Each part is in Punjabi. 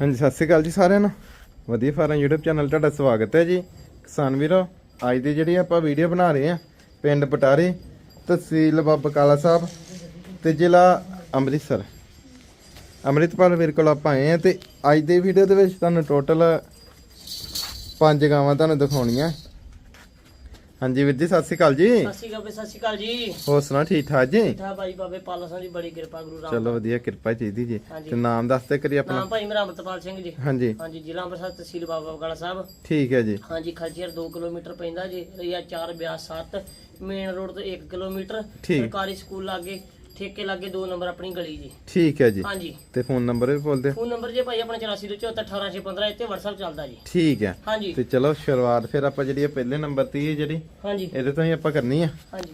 ਹਾਂਜੀ, ਸਤਿ ਸ਼੍ਰੀ ਅਕਾਲ ਜੀ ਸਾਰਿਆਂ ਨੂੰ। ਵਧੀਆ ਫਾਰਮ YouTube ਚੈਨਲ ਤੁਹਾਡਾ ਸਵਾਗਤ ਹੈ ਜੀ। ਕਿਸਾਨ ਵੀਰੋ, ਅੱਜ ਦੀ ਜਿਹੜੀ ਆਪਾਂ ਵੀਡੀਓ ਬਣਾ ਰਹੇ ਆ ਪਿੰਡ ਪਟਾਰੀ ਤਹਿਸੀਲ ਬਾਬਾ ਕਾਲਾ ਸਾਹਿਬ ਤੇ ਜ਼ਿਲ੍ਹਾ ਅੰਮ੍ਰਿਤਸਰ। ਅੰਮ੍ਰਿਤਪਾਲ ਵੀਰ ਕੋਲ ਆਪਾਂ ਆਏ ਆ ਤੇ ਅੱਜ ਦੀ ਵੀਡੀਓ ਦੇ ਵਿੱਚ ਤੁਹਾਨੂੰ ਟੋਟਲ ਪੰਜ ਗਾਵਾਂ ਤੁਹਾਨੂੰ ਦਿਖਾਉਣੀਆਂ। ਹਾਂਜੀ ਵੀਰ ਜੀ ਸਤਿ ਸ਼੍ਰੀ ਅਕਾਲ ਜੀ। ਸਤਿ ਸ਼੍ਰੀ ਅਕਾਲ ਸਤਿ ਸ਼੍ਰੀ ਅਕਾਲ ਜੀ। ਹੋਰ ਸੁਣਾ ਠੀਕ ਠਾਕ ਜੀ? ਠਾ ਭਾਈ ਬਾਬੇ ਪਾਲਾ ਸਿੰਘ ਦੀ ਬੜੀ ਕਿਰਪਾ ਗੁਰੂ ਰਾਮ ਚਲੋ ਵਧੀਆ ਕਿਰਪਾ ਚਾਹੀਦੀ ਜੀ। ਤੇ ਨਾਮ ਦੱਸਦੇ ਕਰੀ ਆਪਣਾ। ਨਾਮ ਭਾਈ ਮੇਰਾ ਅਮਰਤਪਾਲ ਸਿੰਘ ਜੀ। ਹਾਂਜੀ। ਹਾਂਜੀ ਜ਼ਿਲ੍ਹਾ ਅੰਮ੍ਰਿਤਸਰ ਤਹਿਸੀਲ ਬਾਬਾ ਬਕਾਲਾ ਸਾਹਿਬ। ਠੀਕ ਹੈ ਜੀ। ਹਾਂਜੀ ਖਲਚੀਰ 2 ਕਿਲੋਮੀਟਰ ਪੈਂਦਾ ਜੀ ਰਿਆ 4 ਬਿਆਸ 7 ਮੇਨ ਰੋਡ ਤੋਂ 1 ਕਿਲੋਮੀਟਰ ਠੀਕ। ਸਰਕਾਰੀ ਸਕੂਲ ਲਾਗੇ। ਠੇਕੇ ਲਾਗੇ 2 ਨੰਬਰ ਆਪਣੀ ਗਲੀ ਜੀ। ਠੀਕ ਹੈ ਜੀ। ਹਾਂਜੀ। ਤੇ ਫੋਨ ਨੰਬਰ ਵੀ ਬੋਲ ਦਿਓ ਫੋਨ ਨੰਬਰ ਜੇ ਭਾਈ ਆਪਣਾ 84 ਤੋਂ 74 1815 ਇੱਥੇ WhatsApp ਚੱਲਦਾ ਜੀ। ਠੀਕ ਹੈ। ਹਾਂਜੀ। ਤੇ ਚਲੋ ਸ਼ੁਰੂਆਤ ਫਿਰ ਆਪਾਂ ਜਿਹੜੀ ਇਹ ਪਹਿਲੇ ਨੰਬਰ ਤੇ ਹੀ ਜਿਹੜੀ ਹਾਂਜੀ। ਇਹਦੇ ਤੋਂ ਹੀ ਆਪਾਂ ਕਰਨੀ ਆ। ਹਾਂਜੀ।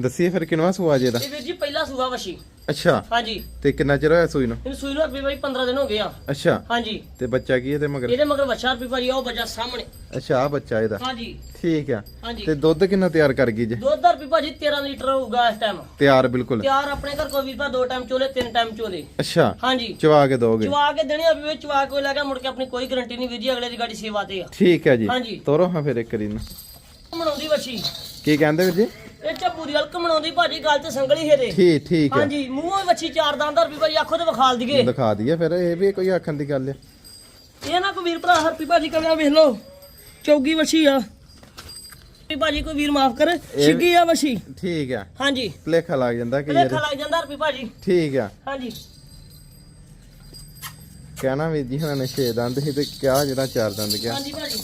ਦੱਸੀਏ ਫਿਰ ਕਿਨਵਾ ਸੂਆ ਜੇ ਦਾ? ਇਹ ਵੀਰ ਜੀ ਪਹਿਲਾ ਸੂਆ ਵਸ਼ੀ। ਅੱਛਾ। ਹਾਂਜੀ। ਤੇ ਕਿੰਨਾ ਚਿਰ ਹੋਇਆ ਸੂਈ ਨੂੰ? ਇਹਨੂੰ ਸੂਈ ਨੂੰ ਵੀ ਭਾਈ 15 ਦਿਨ ਹੋ ਗਏ ਆ। ਅੱਛਾ। ਹਾਂਜੀ। ਤੇ ਬੱਚਾ ਕੀ ਇਹਦੇ ਮਗਰ? ਇਹਦੇ ਮਗਰ ਬੱਚਾ ਰੁਪਏ ਭਾਜੀ ਉਹ ਬੱਚਾ ਸਾਹਮਣੇ। ਅੱਛਾ ਆ ਬੱਚਾ ਇਹਦਾ। ਹਾਂਜੀ। ਠੀਕ ਆ। ਹਾਂਜੀ। ਤੇ ਦੁੱਧ ਕਿੰਨਾ ਤਿਆਰ ਕਰ ਗਈ ਜੇ? ਦੁੱਧ ਰੁਪਏ ਭਾਜੀ 13 ਲੀਟਰ ਹੋਊਗਾ ਇਸ ਟਾਈਮ ਤਿਆਰ ਬਿਲਕੁਲ। ਤਿਆਰ ਆਪਣੇ ਘਰ ਕੋਈ ਵੀ ਦੋ ਟਾਈਮ ਚੋਲੇ ਤਿੰਨ ਟਾਈਮ ਚੋਲੇ। ਅੱਛਾ। ਹਾਂਜੀ। ਚਵਾ ਕੇ ਦੋਗੇ? ਚਵਾ ਕੇ ਦੇਣੀ ਆ ਵੀ ਚਵਾ ਕੇ ਲੈ ਕੇ ਮੁੜ ਕੇ ਆਪਣੀ ਕੋਈ ਗਰੰਟੀ ਨਹੀਂ ਵੀਰ ਜੀ ਅਗਲੇ ਦੀ ਗਾੜੀ ਸੇਵਾ ਤੇ ਆ। ਠੀਕ ਹੈ ਜੀ। ਹਾਂਜੀ। ਤੋਰੋ ਹਾਂ ਫਿਰ ਇੱਕ ਕਰੀ ਨੂੰ ਮਣਾਉਂਦੀ ਵਛੀ ਕੀ ਕਹਿੰਦੇ ਵੀਰ ਜੀ? ਦੀ ਹਲਕ ਮਣਾਉਂਦੀ ਭਾਜੀ ਗੱਲ ਤੇ ਸੰਗਲੀ ਹੇਰੇ। ਠੀਕ ਠੀਕ ਹੈ ਹਾਂਜੀ ਮੂੰਹੋਂ ਹੀ ਵਛੀ ਚਾਰ ਦੰਦ ਰੁਪਏ ਭਾਜੀ ਆਖੋ ਤੇ ਵਿਖਾਲ ਦਈਏ। ਦਿਖਾ ਦਈਏ ਫਿਰ ਇਹ ਵੀ ਕੋਈ ਆਖਣ ਦੀ ਗੱਲ ਹੈ ਇਹ ਨਾ ਕੋਈ ਵੀਰ ਭਰਾ ਹਰਪੀ ਭਾਜੀ ਕਰਿਆ ਵੇਖ ਲੋ ਚੌਗੀ ਵਛੀ ਆ। ਵੀ ਭਾਜੀ ਕੋਈ ਵੀਰ ਮਾਫ ਕਰ ਛਿੱਗੀ ਆ ਵਛੀ ਠੀਕ ਆ। ਹਾਂਜੀ। ਭਲੇਖਾ ਲੱਗ ਜਾਂਦਾ ਕਿ ਲੇਖਾ ਲੱਗ ਜਾਂਦਾ ਰੁਪਏ ਭਾਜੀ। ਠੀਕ ਆ। ਹਾਂਜੀ। ਕਹਿਣਾ ਵੀਰ ਜੀ ਹੁਣਾਂ ਨੇ 6 ਦੰਦ ਸੀ ਤੇ ਕਿਹਾ ਜਿਹੜਾ 4 ਦੰਦ ਗਿਆ। ਹਾਂਜੀ ਭਾਜੀ।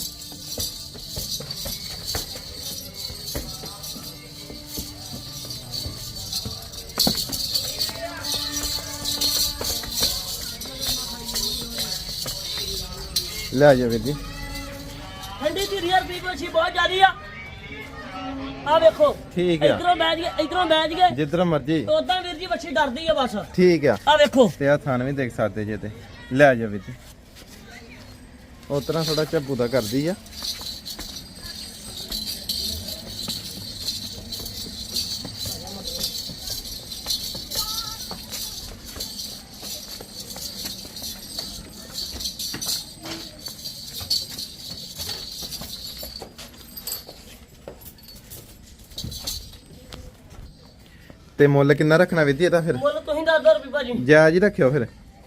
ਲੈ ਜਾ ਵੀਰ ਜੀ। ਠੰਡੀ ਦੀ ਰੀਅਰ ਪੀ ਬਹੁਤ ਜ਼ਿਆਦੀ ਆ। ਆ ਵੇਖੋ ਠੀਕ ਆ। ਇਧਰੋਂ ਬੈਠ ਗਏ ਇਧਰੋਂ ਬੈਠ ਗਏ ਜਿੱਧਰ ਮਰਜ਼ੀ। ਉਦਾਂ ਵੀਰ ਜੀ ਵੱਛੀ ਡਰਦੀ ਆ ਬਸ। ਠੀਕ ਆ। ਆ ਵੇਖੋ। ਤੇ ਆ ਥਾਨ ਵੀ ਦੇਖ ਸਕਦੇ ਜੇ ਤੇ। ਲੈ ਜਾ ਵੀਰ ਜੀ। ਉਸ ਤਰ੍ਹਾਂ ਥੋੜਾ ਝੱਬੂ ਦਾ ਕਰਦੀ ਆ। ਤੇ ਮੁੱਲ ਕਿੰਨਾ ਰੱਖਣਾ ਵੀਰ ਜੀ ਇਹਦਾ ਫਿਰ? ਮੁੱਲ ਤੁਸੀਂ ਦੱਸ ਦੋ ਰੁਪਏ ਭਾਜੀ। ਜਾਇਜ਼ ਹੀ ਰੱਖਿਓ ਫਿਰ।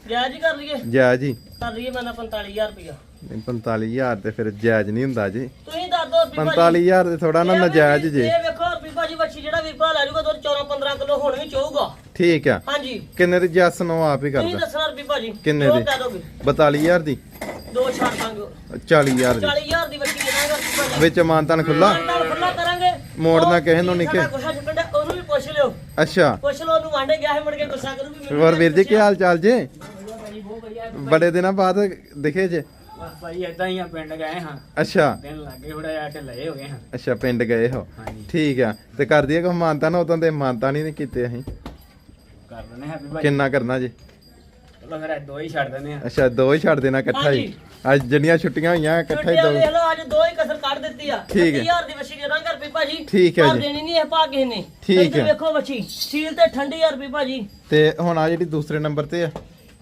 ਜਾਇਜ਼ ਹੀ ਕਰ ਲਈਏ। ਜਾਇਜ਼ ਹੀ ਕਰ ਲਈਏ ਮੈਂ ਨਾ 45000 ਰੁਪਇਆ। 45000 ਤੇ ਫਿਰ ਜਾਇਜ਼ ਨਹੀਂ ਹੁੰਦਾ ਜੀ। ਤੁਸੀਂ ਦੱਸ ਦੋ ਰੁਪਏ ਭਾਜੀ। 45000 ਤੇ ਥੋੜਾ ਨਾ ਨਜਾਇਜ਼ ਜੇ। ਇਹ ਵੇਖੋ ਰੁਪਏ ਭਾਜੀ ਵੱਛੀ ਜਿਹੜਾ ਵੀਰ ਭਰਾ ਲੈ ਜੂਗਾ ਦੁੱਧ 14 15 ਕਿਲੋ ਹੁਣ ਵੀ ਚਾਹੂਗਾ ਠੀਕ ਆ। ਹਾਂਜੀ। ਕਿੰਨੇ ਦੀ ਜੱਸ ਨੂੰ ਆਪ ਹੀ ਤੁਸੀਂ ਕਰਦਾ ਦੱਸਣਾ ਰੁਪਏ ਭਾਜੀ। ਕਿੰਨੇ ਦੀ? ਕਹਿ ਦੋਗੇ। 42000 ਦੀ? ਦੋ ਛੱਡ ਦਾਂਗੇ 40000 ਦੀ। 40000 ਦੀ ਵੱਛੀ ਦੇ ਦਾਂਗੇ ਰੁਪਏ ਭਾਜੀ। ਵਿੱਚ ਮਾਨਤਨ ਖੁੱਲਾ ਨਾਲ ਖੁੱਲਾ ਕਰਾਂਗੇ। ਮੋੜਨਾ ਕਿਸੇ ਨੂੰ ਨੀ ਸਾਡਾ ਕਿ- ਅੱਛਾ। ਪੁੱਛ ਲਓ ਉਹਨੂੰ ਵਾਂਡੇ ਗਿਆ ਹੈ ਮੁੜ ਕੇ ਗੁੱਸਾ ਕਰੂ ਵੀ ਹੋਰ ਵੀਰ ਜੀ ਕੀ ਹਾਲ ਚਾਲ ਜੇ? ਬੜੇ ਦਿਨਾਂ ਬਾਅਦ ਦਿਖੇ ਜੇ। ਬਸ ਭਾਈ ਏਦਾਂ ਹੀ ਆ ਪਿੰਡ ਗਏ ਹਾਂ। ਅੱਛਾ। ਦਿਨ ਲੱਗੇ ਥੋੜਾ ਜਿਹਾ ਢਿੱਲੇ ਹੋ ਗਏ ਹਾਂ। ਅੱਛਾ ਪਿੰਡ ਗਏ ਹੋ। ਹਾਂਜੀ। ਠੀਕ ਆ। ਤੇ ਕਰ ਦਈਏ ਕੋ ਮਾਨਤਾ ਨਾ ਉਦੋਂ ਤੇ ਮਾਨਤਾ ਨਹੀਂ ਕੀਤੇ ਅਸੀਂ। ਕਰ ਲੈਣੇ ਹੈਪੀ ਭਾਈ ਕਿੰਨਾ ਕਰਨਾ ਜੀ? ਚਲੋ ਫਿਰ ਅੱਜ ਦੋ ਹੀ ਛੱਡ ਦਿੰਦੇ ਆ। ਅੱਛਾ ਦੋ ਹੀ ਛੱਡ ਦੇਣਾ ਇਕੱਠਾ ਹੀ। ਅੱਜ ਜਿਹੜੀਆਂ ਛੁੱਟੀਆਂ ਹੋਈਆਂ ਇਕੱਠਾ ਹੀ ਦੋ। ਲਓ ਅੱਜ ਦੋ ਹੀ ਕਸਰ ਕੱਢ ਦਿੱਤੀ ਆ। ਠੀਕ ਹੈ। 30000 ਦੀ ਵੱਛੀ ਦੇ ਦਾਂਗੇ ਰੁਪਏ ਭਾਜੀ। ਠੀਕ ਹੈ ਜੀ। ਦੇਣੀ ਨਹੀਂ ਹੈ ਭਾ ਕਿਸੇ ਨੇ। ਠੀਕ ਹੈ। ਵੇਖੋ ਵੱਛੀ ਸੀਲ ਤੇ ਠੰਡੀ ਆ ਰੁਪਏ ਭਾਜੀ ਤੇ ਹੁਣ ਆ ਜਿਹੜੀ ਦੂਸਰੇ ਨੰਬਰ ਤੇ ਆ।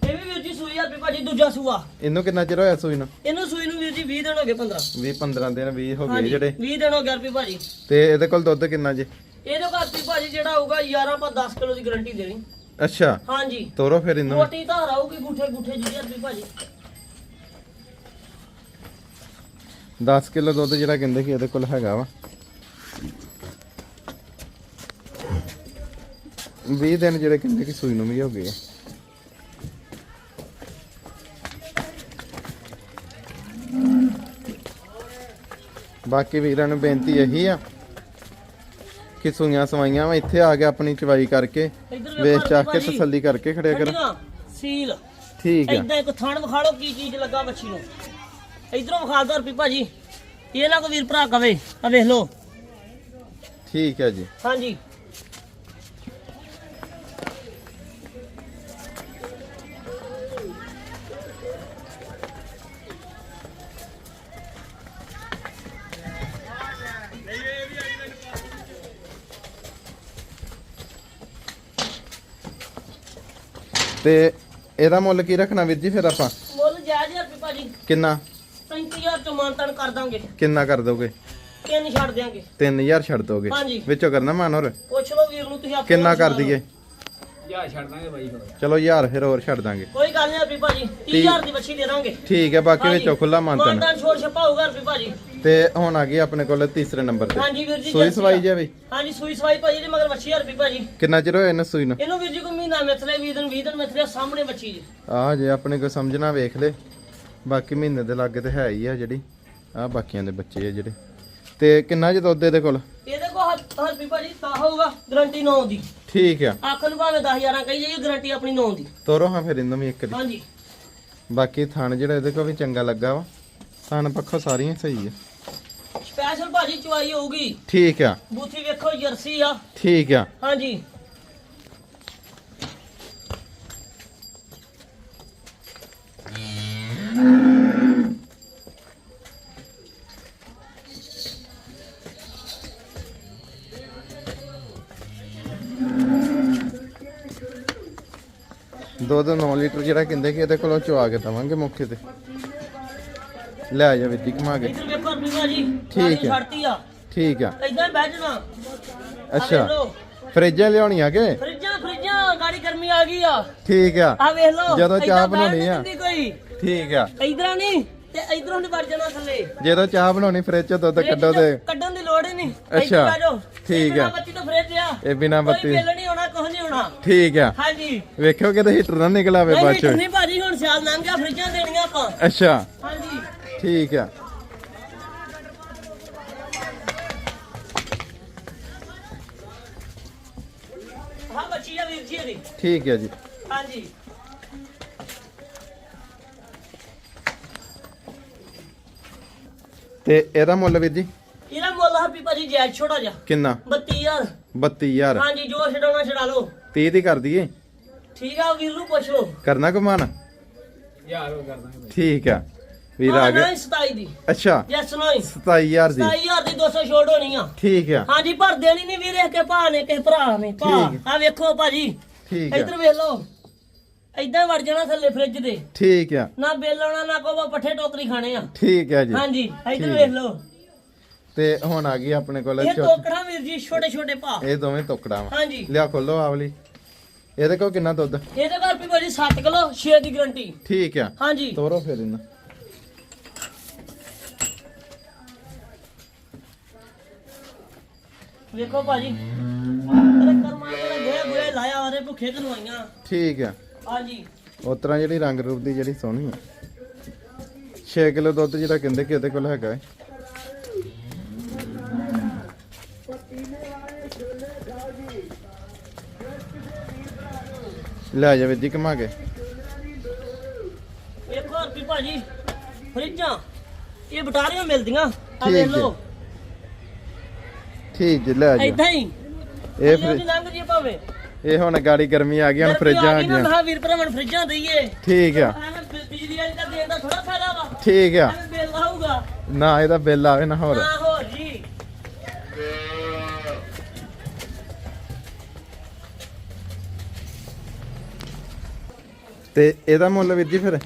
ਇਹ ਵੀ ਵੀਰ ਜੀ ਸੂਈ ਆ ਰੁਪਏ ਭਾਜੀ ਦੂਜਾ ਸੂਆ। ਇਹਨੂੰ ਕਿੰਨਾ ਚਿਰ ਹੋਇਆ ਸੂਈ ਨੂੰ? ਇਹਨੂੰ ਸੂਈ ਨੂੰ ਵੀਰ ਜੀ 20 ਦਿਨ ਹੋ ਗਏ 15 20 15 ਦਿਨ 20 ਹੋ ਗਏ ਜਿਹੜੇ। 20 ਦਿਨ ਹੋ ਗਏ ਰੁਪਏ ਭਾਜੀ ਤੇ ਇਹਦੇ ਕੋਲ ਦੁੱਧ ਕਿੰਨਾ ਜੀ? ਇਹਦੇ ਘਰ ਰੁਪਏ ਭਾਜੀ ਜਿਹੜਾ ਹੋਊਗਾ 11 ਪਾ 10 ਕਿਲੋ ਦੀ ਗਾਰੰਟੀ ਦੇਣੀ। ਅੱਛਾ। ਹਾਂਜੀ। ਤੋਰੋ ਫਿਰ ਇਹਨੂੰ। ਮੋਟੀ ਧਾਰ ਆਊਗੀ ਗੁੱਠੇ ਗੁੱਠੇ ਜਿਹੀ ਰੁਪਏ ਭਾਜੀ। 10 ਕਿਲੋ ਦੁੱਧ ਜਿਹੜਾ ਕਹਿੰਦੇ ਕਿ ਇਹਦੇ ਕੋਲ ਹੈਗਾ ਵਾ। 20 ਦਿਨ ਜਿਹੜੇ ਕਹਿੰਦੇ ਕਿ ਸੂਈ ਨੂੰ ਵੀ ਹੋ ਗਏ ਆ। ਬਾਕੀ ਵੀਰਾਂ ਨੂੰ ਬੇਨਤੀ ਇਹੀ ਆ ਕਿ ਸੂਈਆਂ ਸਵਾਈਆਂ ਵਾ ਇੱਥੇ ਆ ਕੇ ਆਪਣੀ ਚਵਾਈ ਕਰਕੇ ਵੇਚ ਚਾਕ ਕੇ। ਤਸੱਲੀ ਕਰਕੇ ਖੜਿਆ ਕਰ। ਸੀਲ। ਠੀਕ ਆ। ਇਦਾਂ ਇੱਕ ਥਣ ਵਿਖਾ ਲਓ ਕੀ ਚੀਜ਼ ਲੱਗਾ ਬੱਚੀ ਨੂੰ। ਇਧਰੋਂ ਵਿਖਾ ਦੋ ਰੁਪਏ ਭਾਜੀ। ਇਹ ਨਾ ਕੋ ਵੀਰ ਭਰਾ ਕਵੇ। ਆ ਵੇਖ ਲਓ। ਠੀਕ ਹੈ ਜੀ। ਹਾਂਜੀ। ਤੇ ਇਹਦਾ ਮੁੱਲ ਕੀ ਰੱਖਣਾ ਵੀਰ ਜੀ ਫਿਰ ਆਪਾਂ? ਮੁੱਲ ਜਾਇਜ਼ ਹਰਪੀ ਭਾਜੀ। ਕਿੰਨਾ? 35000 ਚ ਮਾਨਤਨ ਕਰ ਦਾਂਗੇ। ਕਿੰਨਾ ਕਰ ਦੋਗੇ? ਤਿੰਨ ਛੱਡ ਦਿਆਂਗੇ। 3000 ਛੱਡ ਦੋਗੇ। ਹਾਂਜੀ। ਵਿੱਚੋਂ ਕਰਨਾ ਮਾਨ ਹੋਰ? ਪੁੱਛ ਲਓ ਵੀਰ ਨੂੰ ਤੁਸੀਂ ਆਪੇ ਕਿੰਨਾ ਕਰ। ਦਈਏ? ਯਾ ਛੱਡ ਦਾਂਗੇ ਬਾਈ ਹੋਰ ਚਲੋ ਯਾਰ ਫਿਰ ਹੋਰ ਛੱਡ ਦਾਂਗੇ। ਕੋਈ ਗੱਲ ਨਹੀਂ ਹਰਪੀ ਭਾਜੀ 30000 ਦੀ ਬੱਚੀ ਦੇ ਦਾਂਗੇ। ਠੀਕ ਹੈ ਬਾਕੀ ਵਿੱਚੋਂ ਖੁੱਲਾ ਮਾਨਤਨ ਮਾਨਤਨ ਛੋੜ ਛਪਾ ਹੋਊਗਾ ਹਰਪੀ ਭਾਜੀ। ਤੇ ਹੁਣ ਆ ਗਈ ਆਪਣੇ ਕੋਲ ਤੀਸਰੇ ਨੰਬਰ ਤੇ। ਹਾਂਜੀ ਵੀਰ ਜੀ ਸੂਈ ਸਵਾਈ ਆ। ਜੇ ਬਈ। ਹਾਂਜੀ ਸੂਈ ਸਵਾਈ ਭਾਜੀ ਦੇ ਮਗਰ ਬੱਚੀ ਹਰਪੀ ਭਾਜੀ। ਕਿੰਨਾ ਚਿਰ ਹੋਇਆ ਇਹਨੂੰ ਸੂਈ ਨੂੰ? ਇਹਨੂੰ ਵੀਰ ਜੀ ਕੋਈ ਮਹੀਨਾ ਮਿਥਲੇ 20 ਦਿਨ 20 ਦਿਨ ਮਿਥਲੇ ਸਾਹਮਣੇ ਬੱਚੀ ਜੀ। ਆ ਜੇ ਆਪਣੇ ਕੋ ਸਮਝਣਾ ਵੇਖ ਲੈ ਬਾਕੀ ਮਹੀਨੇ ਦੇ ਲਾਗੇ ਤੇ ਹੈ ਹੀ ਆ ਜਿਹੜੀ। ਆ ਬਾਕੀਆਂ ਦੇ ਬੱਚੇ ਆ ਜਿਹੜੇ। ਤੇ ਕਿੰਨਾ ਜੇ ਦੁੱਧ ਇਹਦੇ ਕੋਲ? ਇਹਦੇ ਕੋ ਹਰਪੀ ਭਾਜੀ ਤਾਂ ਹੋਊਗਾ ਗਾਰੰਟੀ 9 ਦੀ ਠੀਕ ਆ। ਆਖਰ ਨੂੰ ਭਾਵੇਂ 10000 ਕਹੀ ਜਾਈਏ ਗਾਰੰਟੀ ਆਪਣੀ 9 ਦੀ। ਤੋਰੋ ਹਾਂ ਫਿਰ ਇਹਨੂੰ ਵੀ ਇੱਕ ਦੀ। ਹਾਂਜੀ। ਬਾਕੀ ਥਣ ਜਿਹੜਾ ਇਹਦੇ ਕੋਲ ਵੀ ਚੰਗਾ ਲੱਗਾ ਵਾ। ਥਣ ਪੱਖੋਂ ਸਾਰੀਆਂ ਸਹੀ ਆ। ਸਪੈਸ਼ਲ ਭਾਜੀ ਚਵਾਈ ਹੋਊਗੀ। ਠੀਕ ਆ। ਬੂਥੀ ਵੇਖੋ ਜਰਸੀ ਆ। ਠੀਕ ਆ। ਹਾਂਜੀ। ਦੁੱਧ 9 ਲੀਟਰ ਜਿਹੜਾ ਕਹਿੰਦੇ ਕਿ ਇਹਦੇ ਕੋਲੋਂ ਚਵਾ ਕੇ ਦਵਾਂਗੇ ਮੌਕੇ ਤੇ। ਲੈ ਜਾ ਵਿੱਦੀ ਘੁਮਾ ਕੇ। ਇੱਧਰ ਵੇਖੋ ਹਰਪੀ ਭਾਜੀ ਠੀਕ ਹੈ। ਛੱਡਤੀ ਆ। ਠੀਕ ਆ। ਇਦਾਂ ਬਹਿ ਜਾਣਾ। ਅੱਛਾ। ਫਰਿੱਜਾਂ ਲਿਆਉਣੀਆਂ ਕਿ? ਫਰਿੱਜਾਂ ਫਰਿੱਜਾਂ ਗਾੜੀ ਗਰਮੀ ਆ ਗਈ ਆ। ਠੀਕ ਆ। ਆ ਵੇਖ ਲਓ ਜਦੋਂ ਚਾਹ ਬਣਾਉਣੀ ਆ। ਠੀਕ ਆ। ਇਧਰਾਂ ਨਹੀਂ ਤੇ ਇਧਰੋਂ ਨਹੀਂ ਵੜ ਜਾਣਾ ਥੱਲੇ। ਜਦੋਂ ਚਾਹ ਬਣਾਉਣੀ ਫਰਿੱਜ ਚੋਂ ਦੁੱਧ ਕੱਢੋ ਤੇ। ਕੱਢਣ ਦੀ ਲੋੜ ਹੀ ਨਹੀਂ। ਅੱਛਾ, ਆ। ਠੀਕ ਆ। ਬੱਤੀ ਤੋਂ ਫਰਿੱਜ ਆ। ਇਹ ਬਿਨਾ ਬੱਤੀ। ਕੁਝ ਨਹੀਂ ਹੋਣਾ। ਠੀਕ ਆ। ਹਾਂਜੀ। ਵੇਖਿਓ ਕਿਤੇ ਹੀਟਰ ਨਾ ਨਿਕਲ ਆਵੇ ਬਾਅਦ ਚ। ਨਹੀਂ ਭਾਜੀ ਹੁਣ ਸਿਆਲ ਲੰਘ ਗਿਆ ਫਰਿੱਜਾਂ ਦੇਣੀਆਂ ਆਪਾਂ। ਅੱਛਾ। ਹਾਂਜੀ। ਠੀਕ ਆ। ਹਾਂ ਬੱਚੀ ਆ ਵੀਰ ਜੀ ਇਹਦੀ। ਠੀਕ ਹੈ ਜੀ। ਹਾਂਜੀ। ਤੇ ਇਹਦਾ ਮੁੱਲ ਵੀਰ ਜੀ? ਇਹਦਾ ਮੁੱਲ ਹਰਪੀ ਭਾਜੀ ਜੈਜ ਛੋਟਾ ਜਿਹਾ। ਕਿੰਨਾ? 32000 32000 ਹਾਂਜੀ ਜੋ ਛਡਾਉਣਾ ਛਡਾ ਲਓ। 30 ਦੀ ਕਰ ਦਈਏ? ਠੀਕ ਆ ਵੀਰ ਨੂੰ ਪੁੱਛ ਲਓ। ਕਰਨਾ ਕਮਾਨ? ਯਾਰ ਉਹ ਕਰ ਦਾਂਗੇ ਬਾਈ ਠੀਕ ਆ। ਵੀਰ ਆ ਗਿਆ। 27 ਦੀ। ਅੱਛਾ। ਯੈਸ ਨਹੀਂ। 27000 ਦੀ। 27000 ਦੀ 200 ਛੋੜ ਹੋਣੀ ਆ। ਠੀਕ ਆ। ਹਾਂਜੀ ਭਰ ਦੇਣੀ ਨਹੀਂ ਵੀਰੇ ਕੇ ਭਾ ਨੇ ਕਿਸੇ ਭਰਾ ਨੇ। ਭਾ। ਆ ਵੇਖੋ ਭਾਜੀ। ਠੀਕ ਆ। ਇੱਧਰ ਵੇਖ ਲਓ। ਏਦਾਂ ਵੜ ਜਾਣਾ ਥੱਲੇ ਫ੍ਰਿਜ ਦੇ। ਠੀਕ ਆ। ਨਾ ਬਿੱਲ ਆਉਣਾ ਨਾ ਕੋ ਪੱਠੇ ਟੋਕਰੀ ਖਾਣੇ ਆ। ਠੀਕ ਆ ਜੀ। ਹਾਂਜੀ ਇੱਧਰ। ਵੇਖ ਲਓ। ਤੇ ਹੁਣ ਆ ਗਈ ਆਪਣੇ ਕੋਲ ਇਹ ਟੋਕਰਾ ਵੀਰ ਜੀ ਛੋਟੇ ਛੋਟੇ ਭਾ ਇਹ ਦੋਵੇਂ ਟੁਕੜਾ ਵਾ। ਹਾਂਜੀ। ਲਿਆ ਖੋਲੋ ਆਵਲੀ। ਇਹਦੇ ਕੋਲ ਕਿੰਨਾ ਦੁੱਧ? ਇਹਦੇ ਘਰ ਵੀ ਭਾਜੀ 7 ਕਿਲੋ 6 ਦੀ ਗਰੰਟੀ। ਠੀਕ ਆ। ਹਾਂਜੀ। ਤੋਰੋ ਫਿਰ ਇਹਨਾਂ। ਵੇਖੋ ਭਾਜੀ ਤੇਰੇ ਕਰਮਾਂ ਦੇ ਗੋਏ ਗੋਏ ਲਾਇਆ ਉਹਦੇ ਭੁੱਖੇ ਕਨਵਾਈਆਂ ਠੀਕ ਆ। ਹਾਂਜੀ। ਉਸ ਤਰ੍ਹਾਂ ਜਿਹੜੀ ਰੰਗ ਰੂਪ ਦੀ ਜਿਹੜੀ ਸੋਹਣੀ ਆ। 6 ਕਿਲੋ ਦੁੱਧ ਜਿਹੜਾ ਕਹਿੰਦੇ ਕਿ ਉਹਦੇ ਕੋਲ ਹੈਗਾ ਹੈ ਲੈ ਜਾ ਵਿੱਦੀ ਘਮਾ ਕੇ। ਵੇਖੋ ਹਰਪੀ ਭਾਜੀ ਫਰਿੱਜਾਂ ਇਹ ਬਟਾਰੀਆਂ ਮਿਲਦੀਆਂ ਆ ਠੀਕ ਵੇਖ ਹੈ। ਲਓ। ਠੀਕ ਜੀ ਲੈ ਜਾ। ਏਦਾਂ ਹੀ। ਇਹ ਫਰਿ- ਲੰਘ ਜੀ ਭਾਵੇਂ। ਇਹ ਹੁਣ ਗਾੜੀ ਗਰਮੀ ਆ ਗਈ ਹੁਣ ਫਰਿੱਜਾਂ ਆ ਗਈਆਂ ਮਹਾਂ ਵੀਰ ਭਰਾਵਾਂ ਨੂੰ ਫਰਿੱਜਾਂ ਦਈਏ। ਠੀਕ ਆ। ਐਵੇਂ ਬਿ- ਬਿਜਲੀ ਵਾਲੀ ਦਾ ਦੇਣ ਦਾ ਥੋੜਾ ਫਾਇਦਾ ਵਾ। ਠੀਕ ਆ। ਐਵੇਂ ਬਿੱਲ ਆਊਗਾ। ਨਾ ਇਹਦਾ ਬਿੱਲ ਆਵੇ ਨਾ ਹੋਰ। ਨਾ ਹੋਰ ਜੀ ਤੇ ਇਹਦਾ ਮੁੱਲ ਵੀਰ ਜੀ ਫਿਰ?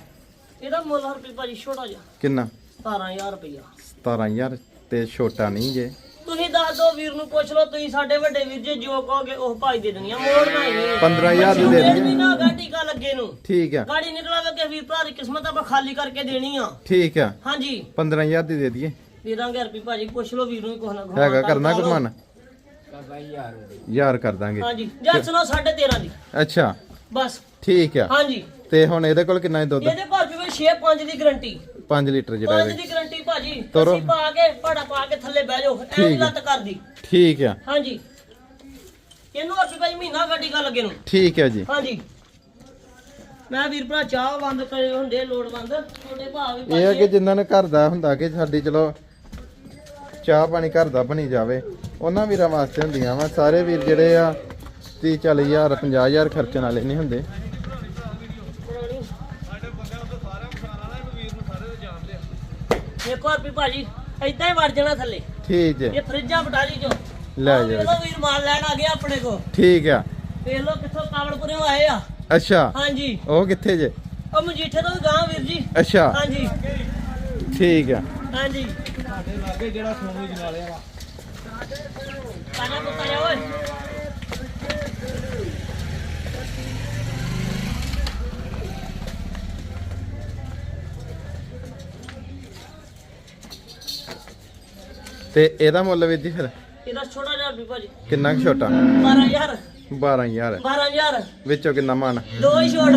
ਇਹਦਾ ਮੁੱਲ ਹਰਪੀ ਭਾਜੀ ਛੋਟਾ ਜਿਹਾ। ਕਿੰਨਾ? 17000 ਰੁਪਇਆ। 17000 ਤੇ ਛੋਟਾ ਨਹੀਂ ਜੇ। ਤੁਸੀਂ ਦੱਸ ਦਿਓ ਵੀਰ ਨੂੰ ਪੁੱਛ ਲਓ ਤੁਸੀਂ ਸਾਡੇ ਵੱਡੇ ਵੀਰ ਜੀ ਜੋ ਕਹੋਗੇ ਉਹ ਭਾਈ ਦੇ ਦੇਣੀ ਆ ਮੋੜਨਾ ਹੀ ਨਹੀਂ 15000 ਦੀ ਦੇ ਦਈਏ ਨਾ ਗਾਡੀ ਕਾ ਲੱਗੇ ਨੂੰ। ਠੀਕ ਆ। ਗਾੜੀ ਨਿਕਲਾਵੇ ਕਿ ਵੀਰ ਭਰਾ ਦੀ ਕਿਸਮਤ ਆਪਾਂ ਖਾਲੀ ਕਰਕੇ ਦੇਣੀ ਆ। ਠੀਕ ਆ। ਹਾਂਜੀ। 15000 ਦੀ ਦੇ ਦਈਏ। ਦੇ ਦਾਂਗੇ ਹਰਪੀ ਭਾਜੀ। ਪੁੱਛ ਲਓ ਵੀਰ ਨੂੰ ਕੁਛ ਨਾ ਕੁਛ ਹੈਗਾ ਕਰਨਾ ਕਰ ਲਓ। ਕੁਮਾਨ ਕਰ ਬਾਈ ਯਾਰ ਕਰ ਦਾਂਗੇ। ਹਾਂਜੀ। ਜਾਂ ਸੁਣੋ 13.5 ਦੀ। ਅੱਛਾ। ਬਸ। ਠੀਕ ਆ। ਹਾਂਜੀ। ਤੇ ਹੁਣ ਇਹਦੇ ਕੋਲ ਕਿੰਨਾ ਹੈ ਦੁੱਧ? ਇਹਦੇ ਘਰ ਵੀ 6 5 ਦੀ ਗਰੰਟੀ। 5 ਲੀਟਰ ਜਿਹੜਾ 5 ਇਹਦੇ ਦੀ ਗਰੰਟੀ ਭਾਜੀ। ਤੁਸੀਂ ਪਾ ਕੇ ਪੜਾ ਪਾ ਕੇ ਥੱਲੇ ਬਹਿ ਜਾਓ ਹੈ। ਲੱਤ ਕਰਦੀ। ਠੀਕ ਆ। ਹਾਂਜੀ। ਇਹਨੂੰ ਹਰਪੀ ਭਾਜੀ ਮਹੀਨਾ ਗੱਡੀ ਕਾ ਲੱਗੇ ਨੂੰ। ਠੀਕ ਹੈ ਜੀ। ਹਾਂਜੀ। ਮੈਂ ਵੀਰ ਭਰਾ ਚਾਹ ਬੰਦ ਕਰੇ ਹੁੰਦੇ ਲੋੜ ਬੰਦ ਛੋਟੇ ਭਾਅ ਵੀ ਇਹ ਹੈ ਕਿ ਭਾਜੀ ਜਿਨ੍ਹਾਂ ਨੇ ਘਰ ਦਾ ਹੁੰਦਾ ਕਿ ਸਾਡੀ ਚਲੋ ਚਾਹ ਪਾਣੀ ਘਰ ਦਾ ਬਣੀ ਜਾਵੇ ਉਹਨਾਂ ਵੀਰਾਂ ਵਾਸਤੇ ਹੁੰਦੀਆਂ ਵਾ। ਸਾਰੇ ਵੀਰ ਜਿਹੜੇ ਆ 30 40000 50000 ਖਰਚਣ ਵਾਲੇ ਨਹੀਂ ਹੁੰਦੇ। ਇੱਕ ਹਰਪੀ ਭਾਜੀ ਏਦਾਂ ਹੀ ਵੜ ਜਾਣਾ ਥੱਲੇ। ਠੀਕ ਹੈ। ਇਹ ਫਰਿੱਜਾਂ ਬਟਾਲੀ ਚੋਂ। ਲੈ। ਵੇਖ ਲਓ ਵੀਰ ਮਾਲ ਲੈਣ ਆ ਗਿਆ ਆਪਣੇ ਕੋ ਠੀਕ ਆ। ਵੇਖ ਲਓ ਕਿੱਥੋਂ ਕਾਵੜਪੁਰਿਓਂ ਆਏ ਆ। ਅੱਛਾ। ਹਾਂਜੀ। ਉਹ ਕਿੱਥੇ ਜੇ? ਉਹ ਮਜੀਠੇ ਤੋਂ ਗਾਂ ਵੀਰ ਜੀ। ਅੱਛਾ। ਹਾਂਜੀ। ਠੀਕ ਆ। ਹਾਂਜੀ। ਸਾਡੇ ਲਾਗੇ ਜਿਹੜਾ ਸੋਨੂ ਜਨਾਲੇ ਵਾਲਾ ਕਾਨਾ ਪੁੱਤਾ ਜਾ ਓਏ। ਤੇ ਇਹਦਾ ਮੁੱਲ ਵੀਰ ਜੀ ਫਿਰ? ਇਹਦਾ ਛੋਟਾ ਜਿਹਾ ਵੀ ਭਾਜੀ। ਕਿੰਨਾ ਕੁ ਛੋਟਾ? 12000 12000 12000 ਵਿੱਚੋਂ ਕਿੰਨਾ ਮਾਨ ਦੋ ਹੀ ਛੋੜ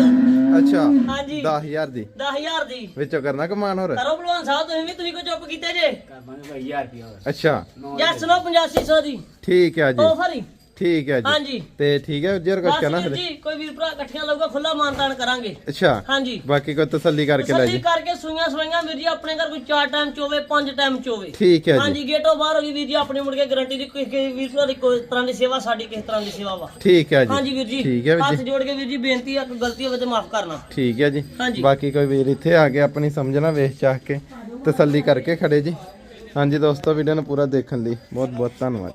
ਅੱਛਾ ਹਾਂਜੀ। 10000 ਦੀ। 10000 ਦੀ। ਵਿੱਚੋਂ ਕਰਨਾ ਕਮਾਨ ਹੋਰ? ਕਰੋ ਭਲਵਾਨ ਸਾਹਿਬ ਤੁਸੀਂ ਵੀ ਤੁਸੀਂ ਕੋ ਚੁੱਪ ਕੀਤੇ ਜੇ? ਕਰ ਦਾਂਗੇ ਭਾਈ 1000 ਰੁਪਿਆ ਹੋਰ। ਅੱਛਾ। ਜੱਸ ਲੋ 8500 ਦੀ। ਠੀਕ ਆ ਜੀ। ਆਫਰ ਹੀ ਠੀਕ ਹੈ ਜੀ। ਹਾਂਜੀ। ਤੇ ਠੀਕ ਹੈ ਜੀ ਬਸ ਕਹਿਣਾ ਫਿਰ। ਜੀ ਕੋਈ ਵੀਰ ਭਰਾ ਇਕੱਠੀਆਂ ਲਊਗਾ ਖੁੱਲਾ ਮਾਨਤਾਨ ਕਰਾਂਗੇ। ਅੱਛਾ। ਹਾਂਜੀ। ਬਾਕੀ ਕੋਈ ਤਸੱਲੀ ਕਰਕੇ ਲੈ ਤਸੱਲੀ ਜੀ। ਕਰਕੇ ਸੂਈਆਂ ਸਵਾਈਆਂ ਵੀਰ ਜੀ ਆਪਣੇ ਘਰ ਕੋਈ ਚਾਰ ਟਾਈਮ ਚੋਵੇ ਪੰਜ ਟਾਈਮ ਚੋਵੇ। ਠੀਕ ਹੈ ਜੀ। ਹਾਂਜੀ ਗੇਟੋਂ ਬਾਹਰ ਹੋ ਗਈ ਵੀਰ ਜੀ ਆਪਣੀ ਮੁੜ ਕੇ ਗਾਰੰਟੀ ਦੀ ਕੋਈ ਕੋਈ ਵੀਰ ਭਰਾ ਦੀ ਕੋਈ ਤਰ੍ਹਾਂ ਦੀ ਸੇਵਾ ਸਾਡੀ ਕਿਸ ਤਰ੍ਹਾਂ ਦੀ ਸੇਵਾ ਵਾ। ਠੀਕ ਹੈ ਜੀ। ਹਾਂਜੀ ਵੀਰ ਜੀ ਠੀਕ ਹੈ ਵੀਰ ਹੱਥ ਜੀ। ਜੋੜ ਕੇ ਵੀਰ ਜੀ ਬੇਨਤੀ ਆ ਕੋਈ ਗਲਤੀ ਹੋਵੇ ਤੇ ਮਾਫ ਕਰਨਾ। ਠੀਕ ਹੈ ਜੀ। ਹਾਂਜੀ। ਬਾਕੀ ਕੋਈ ਵੀਰ ਇੱਥੇ ਆ ਕੇ ਆਪਣੀ ਸਮਝਣਾ ਵੇਖ ਚਾਹ ਕੇ ਤਸੱਲੀ ਕਰਕੇ ਖੜੇ ਜੀ। ਹਾਂਜੀ ਦੋਸਤੋ ਵੀਡੀਓ ਨੂੰ ਪੂਰਾ ਦੇਖਣ ਲਈ ਬਹੁਤ ਬਹੁਤ ਧੰਨਵਾਦ।